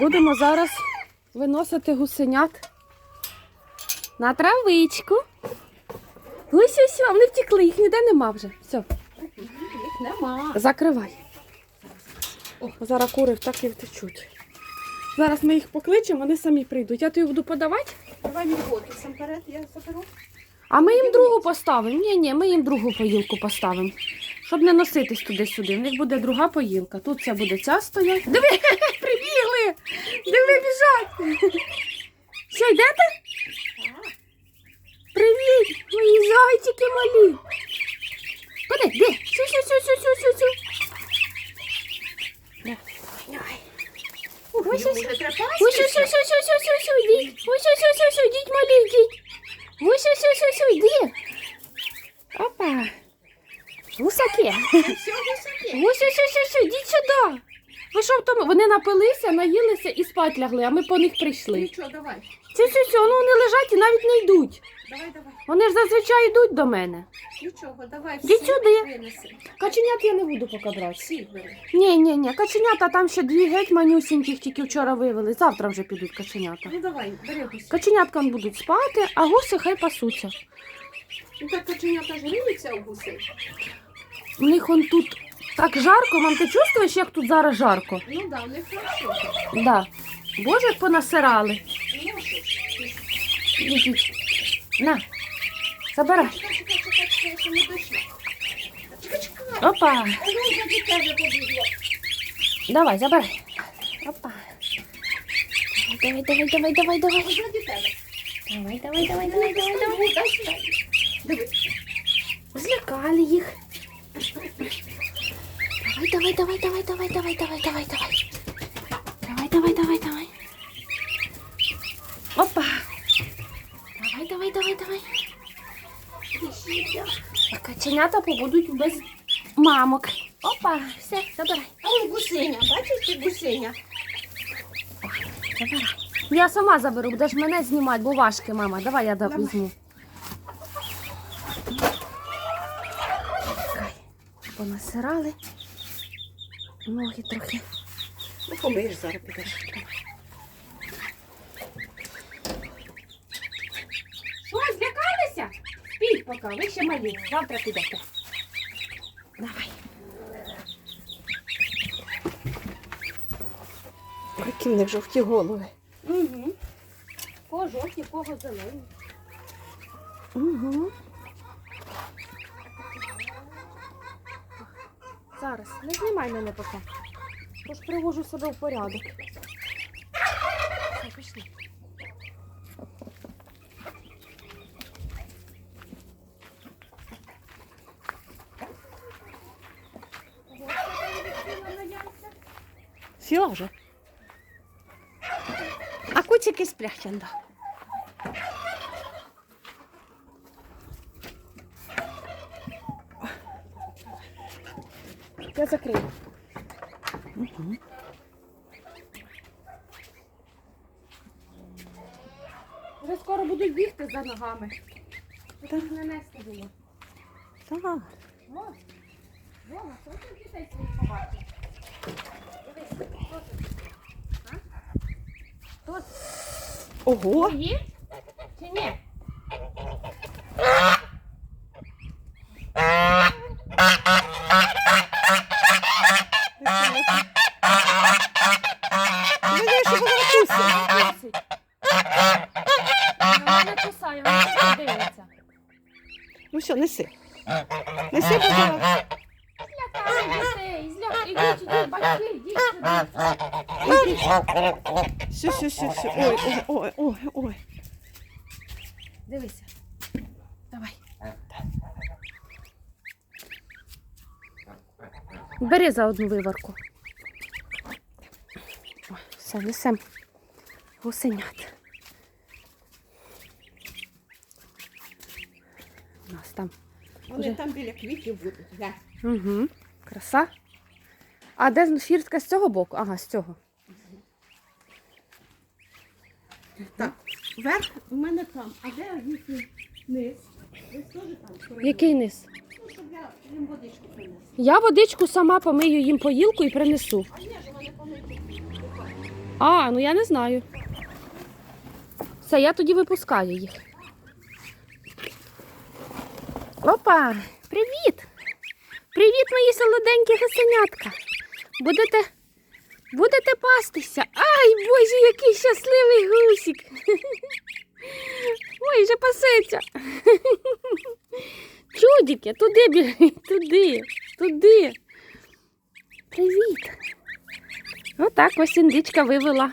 Будемо зараз виносити гусенят на травичку. Ось, вони втекли, їх ніде нема вже. Все, Їх нема. закривай. О, зараз кури так і втечуть. Зараз ми їх покличемо, вони самі прийдуть. Я тобі буду подавати, Давай мені воду сам перед, я заберу. а ми їм другу поставимо. Ні, ні, ми їм другу поїлку поставимо. Щоб не носитись туди-сюди. В них буде друга поїлка. Тут це буде ця стоять. Диви! Диви, біжать! Що, йдете? Привіт! Мої зайчики малі! Куди? Де? Сю, сю, сю, сю, сю, сю, сю. Ось, ось, Ось, ось, ось, ось, ось, ось, ось, йдіть. Ось, ось, ось, ось, йдіть, малі, йдіть. Ось, ось, ось, ось, йди. Опа. Гусаки. Ось, ось, ось, ось, йдіть сюди. Ви що в тому? Вони напилися, наїлися і спать лягли, а ми по них прийшли. Нічого, давай. Це все, все, ну вони лежать і навіть не йдуть. Давай, давай. Вони ж зазвичай йдуть до мене. Нічого, давай. Всі сюди. Винеси. Каченят я не буду поки брати. Всі бери. Ні, ні, ні, каченята там ще дві геть манюсіньких тільки вчора вивели. Завтра вже підуть каченята. Ну давай, бери гусь. Каченяткам будуть спати, а гуси хай пасуться. Ну так каченята ж гріються у гусей. У них он тут так жарко, мам, ти чувствуєш, як тут зараз жарко? Ну да, у них хорошо. Да. Боже, як понасирали. Ну що ж. На, забирай. Чекай, чекай, чекай, чекай, ще не дійшла. Чекай, чекай. Опа. Ну, за тебе побігло. Давай, забирай. Опа. Давай, давай, давай, давай, давай. Ось заді тебе. Давай, давай, давай, давай, давай, давай. Дивись. Злякали їх. Давай, давай, давай, давай, давай, давай, давай, давай, давай. Давай, давай, давай, давай. Опа. Давай, давай, давай, давай. А каченята побудуть без мамок. Опа, все, забирай. А он гусеня, бачиш, чи гусеня? Забирай. Я сама заберу, будеш мене знімати, бо важке, мама. Давай я Давай. візьму. Понасирали. Ноги трохи. Ну, помиєш зараз підеш. Що, злякалися? Спіть поки, ви ще малі. Завтра підете. Давай. Які в них жовті голови. Угу. Кого жовті, кого зелені. Угу. Зараз, не знімай мене поки. Тож привожу себе в порядок. Все, пішли. Сіла вже? А куцики сплять, да. Я закрию. Угу. Вже скоро будуть бігти за ногами. Щоб не нести було. Так. О, Рома, що ти дітей своїх побачив? Дивись, хто це? А? Хто це? Ого. Чи ні? Мене що вона кусить. Кусить. Вона не кусає, вона просто дивиться. Ну все, неси. Неси, ідіть сюди. Все, все, все, все. Ой, ой, ой, ой, ой. Дивися. Давай. Бери за одну виварку. О, Все, несем гусенят. У нас там. Вони там біля квітів будуть. глянь. Угу. Краса. А де фіртка з цього боку? Ага, з цього. Так, верх у мене там. А де їхній низ? Десь теж там. Який низ? Ну, щоб я їм водичку принесла. Я водичку сама помию їм поїлку і принесу. А ні ж вони помити. А, ну я не знаю. Все, я тоді випускаю їх. Опа! Привіт! Привіт, мої солоденькі гусенятка! Будете, будете пастися? Ай, боже, який щасливий гусик! Ой, вже пасеться! Чудики, туди біги, туди, туди. Привіт! Отак ось індичка вивела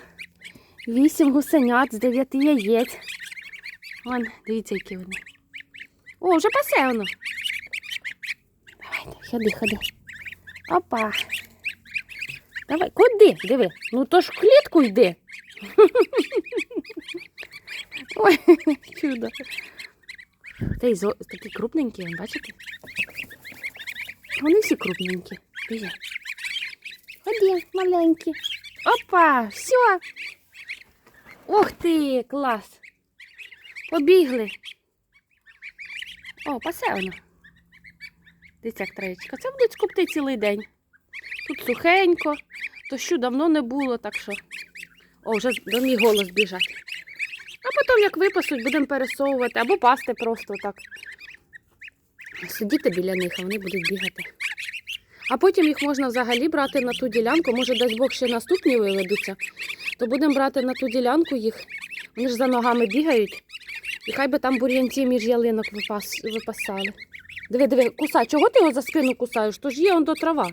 вісім гусенят з дев'яти яєць. Вон, дивіться, які вони. О, вже пасе воно. Давай, ходи, ходи. Опа. Давай, куди? Диви. Ну то ж в клітку йди. Ой, чудо. Та й зо... такі крупненькі, бачите? Вони всі крупненькі. Диви. Ходи, маленькі. Опа, все. Ух ти, клас. Побігли. О, пасе воно. Дивіться, як троєчка. Це будуть скупти цілий день. Тут сухенько, дощу давно не було, так що. О, вже до мій голос біжать. А потім, як випасуть, будемо пересовувати або пасти просто так. Сидіти біля них, а вони будуть бігати. А потім їх можна взагалі брати на ту ділянку. Може, дасть Бог ще наступні виведуться, то будемо брати на ту ділянку їх. Вони ж за ногами бігають. І хай би там бур'янці між ялинок випас... випасали. Диви, диви, кусай. Чого ти його за спину кусаєш? То ж є он до трава.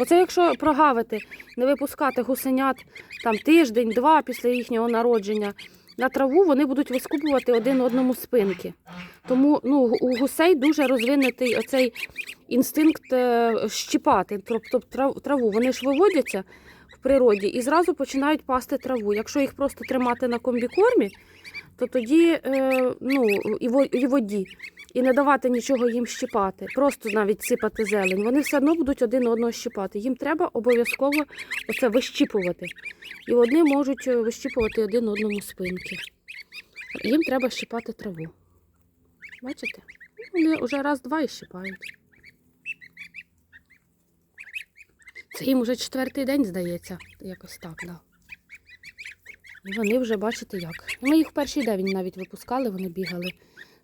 Оце якщо прогавити, не випускати гусенят там тиждень-два після їхнього народження на траву, вони будуть вискупувати один одному спинки. Тому ну, у гусей дуже розвинутий оцей інстинкт е, щіпати, тобто трав- траву. Вони ж виводяться природі і зразу починають пасти траву. Якщо їх просто тримати на комбікормі, то тоді е, ну, і, воді, і не давати нічого їм щіпати, просто навіть сипати зелень, вони все одно будуть один одного щіпати. Їм треба обов'язково оце вищіпувати. І вони можуть е, вищіпувати один одному спинки. Їм треба щіпати траву. Бачите? Вони вже раз-два і щипають. Це їм уже четвертий день, здається, якось так, да. І вони вже бачите як. Ми їх в перший день навіть випускали, вони бігали,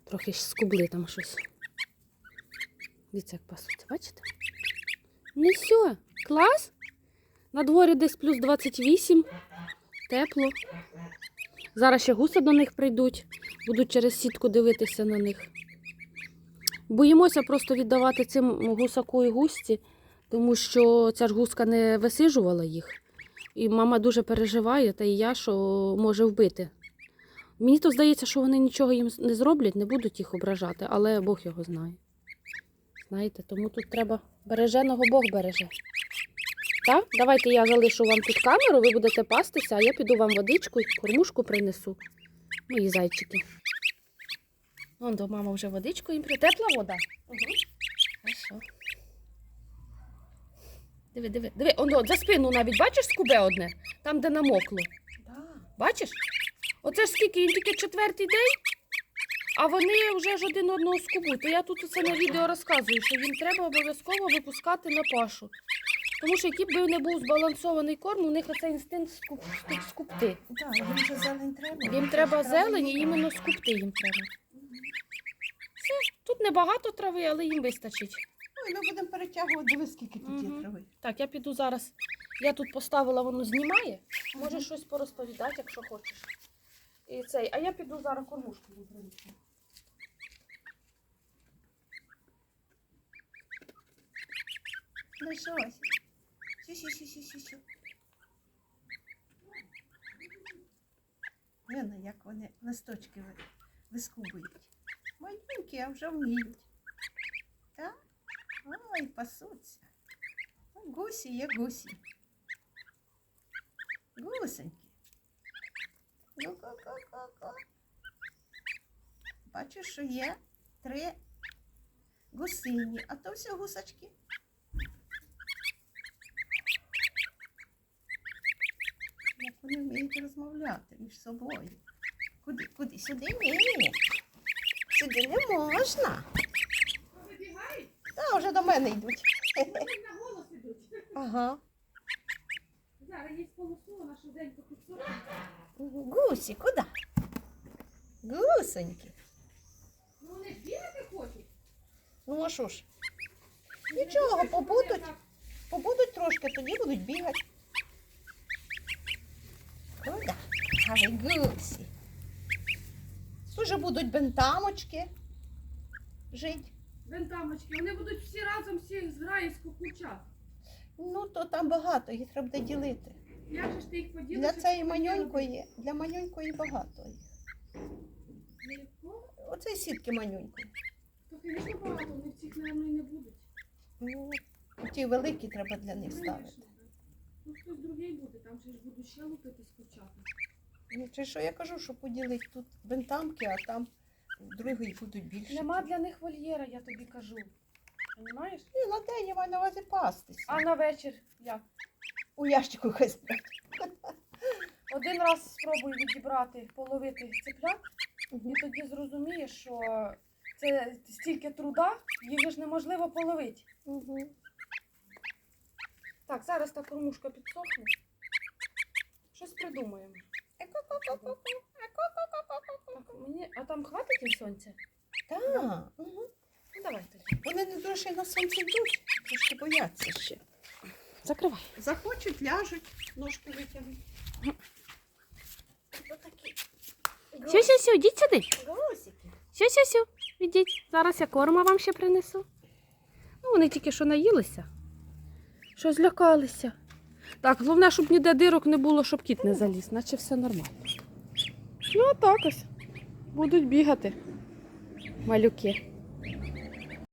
трохи скубли там щось. Дивіться, як пасуться, бачите? Ну все, клас. На дворі десь плюс 28, тепло. Зараз ще гуси до них прийдуть, будуть через сітку дивитися на них. Боїмося просто віддавати цим гусаку і густі, тому що ця ж гуска не висижувала їх. І мама дуже переживає, та і я, що може вбити. Мені то здається, що вони нічого їм не зроблять, не будуть їх ображати, але Бог його знає. Знаєте, тому тут треба береженого Бог береже. Так? Давайте я залишу вам тут камеру, ви будете пастися, а я піду вам водичку і кормушку принесу. Мої зайчики. Вон до мама вже водичку їм при- Тепла вода. Угу. Хорошо. Диви, диви, диви, оно, за спину навіть бачиш скубе одне? Там, де намокло. Да. Бачиш? Оце ж скільки, їм тільки четвертий день, а вони вже ж один одного скубуть. То я тут це на відео розказую, що їм треба обов'язково випускати на пашу. Тому що який би не був збалансований корм, у них оцей інстинкт скуп, скуп- скупти. Да, їм же зелень треба. Їм треба зелені, іменно скупти їм треба. Все, тут небагато трави, але їм вистачить. Ми будемо перетягувати, диви, скільки тут є Мгм. трави. Так, я піду зараз. Я тут поставила, воно знімає. Можеш щось порозповідати, якщо хочеш. І цей, а я піду зараз кормушку принесу. Ну що ось? Сю-сю-сю-сю-сю. Видно, як вони листочки ви- вискубують. Маленькі, а вже вміють. Так? Пасуться. Ну, Гусі є гусі. Гусенькі. Ку-ку-ку-ку-ку. Бачу, що є три гусині, а то все гусачки. Як вони вміють розмовляти між собою. Куди, куди? Сюди ні. Сюди не можна. Та вже до мене йдуть. На голос ідуть. Ага. Зараз є полосу, вона швиденько підсохне. Гусі, куди? Гусеньки. Ну вони бігати хочуть. Ну а що ж? Нічого, побудуть, побудуть трошки, тоді будуть бігати. Куди? Ай, гусі. Уже будуть бентамочки жити. Бентамочки, вони будуть всі разом всі зграють скукучати. Ну, то там багато, їх треба буде ділити. Як же ж ти їх поділиш? Для цієї манюнької, для манюнької багато їх. Оце сітки манюнької. То, звісно, багато, вони всіх, мабуть, і не будуть. Ну, ті великі треба для них ставити. Ну, хтось другий буде, там же ж будуть ще лупити скучати. Ну, чи що я кажу, що поділити тут бентамки, а там другий будуть більше. Нема для них вольєра, я тобі кажу. Понімаєш? Ні, на день я маю на увазі пастися. А на вечір як? У ящику хай сплять. Один раз спробуй відібрати, половити цеплят, і тоді зрозумієш, що це стільки труда, їх ж неможливо половити. Угу. Так, зараз та кормушка підсохне. Щось придумаємо. Так, мені... А там хватить їм сонця? Так. Угу. Ну давай тоді. Вони не дуже на сонці йдуть, трошки бояться ще. Закривай. Захочуть, ляжуть, ножки витягнуть. Отакі. Сю-сю-сю, йдіть сюди. Гусики. Сю-сю-сю, ідіть. Зараз я корма вам ще принесу. Ну, вони тільки що наїлися. Що злякалися. Так, головне, щоб ніде дирок не було, щоб кіт не заліз, наче все нормально. Ну, так ось. Будуть бігати. Малюки.